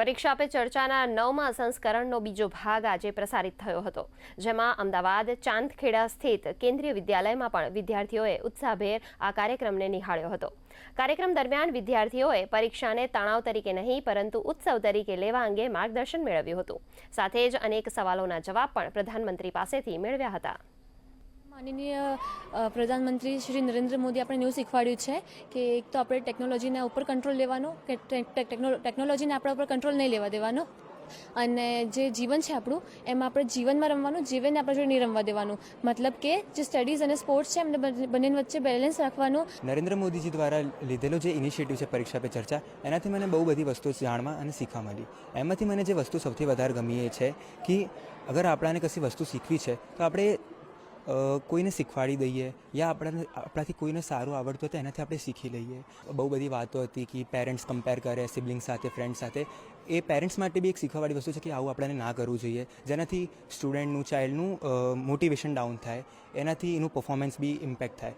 પરીક્ષા પે ચર્ચાના નવમા સંસ્કરણનો બીજો ભાગ આજે પ્રસારિત થયો હતો, જેમાં અમદાવાદ, ચાંદખેડા સ્થિત કેન્દ્રીય વિદ્યાલયમાં પણ વિદ્યાર્થીઓએ ઉત્સાહભેર આ કાર્યક્રમને નિહાળ્યો હતો. કાર્યક્રમ દરમિયાન વિદ્યાર્થીઓએ પરીક્ષાને તણાવ તરીકે નહીં, પરંતુ ઉત્સવ તરીકે લેવા અંગે માર્ગદર્શન મેળવ્યું હતું. સાથે જ અનેક સવાલોના જવાબ પણ પ્રધાનમંત્રી પાસેથી મેળવ્યા હતા. માનનીય પ્રધાનમંત્રી શ્રી નરેન્દ્ર મોદી આપણે ન્યૂઝ શીખવાડ્યું છે કે એક તો આપણે ટેકનોલોજીના ઉપર કંટ્રોલ લેવાનો, કે ટેક- ટેક- ટેકનો- ટેકનોલોજીને આપણા ઉપર કંટ્રોલ નહીં લેવા દેવાનો. અને જે જીવન છે આપણું, એમાં આપણે જીવનમાં રમવાનું, જીવનને આપણે જોડે નહીં રમવા દેવાનું. મતલબ કે જે સ્ટડીઝ અને સ્પોર્ટ્સ છે એમને બંને- વચ્ચે બેલેન્સ રાખવાનું. નરેન્દ્ર મોદીજી દ્વારા લીધેલો જે ઇનિશિયેટિવ છે પરીક્ષા પે ચર્ચા, એનાથી મને બહુ બધી વસ્તુઓ જાણવા અને શીખવા મળી. એમાંથી મને જે વસ્તુ સૌથી વધારે ગમી એ છે કે અગર આપણાને કશી વસ્તુ શીખવી છે, તો આપણે કોઈને શીખવાડી દઈએ યા આપણાને, આપણાથી કોઈને સારું આવડતું હોય તો એનાથી આપણે શીખી લઈએ. બહુ બધી વાતો હતી કે પેરેન્ટ્સ કમ્પેર કરે સિબલિંગ સાથે ફ્રેન્ડ સાથે. એ પેરેન્ટ્સ માટે બી એક શીખવાવાળી વસ્તુ છે કે આવું આપણને ના કરવું જોઈએ. જેનાથી સ્ટુડન્ટનું ચાઇલ્ડનું મોટિવેશન ડાઉન થાય. એનાથી એનું પરફોર્મન્સ બી ઇમ્પેક્ટ થાય.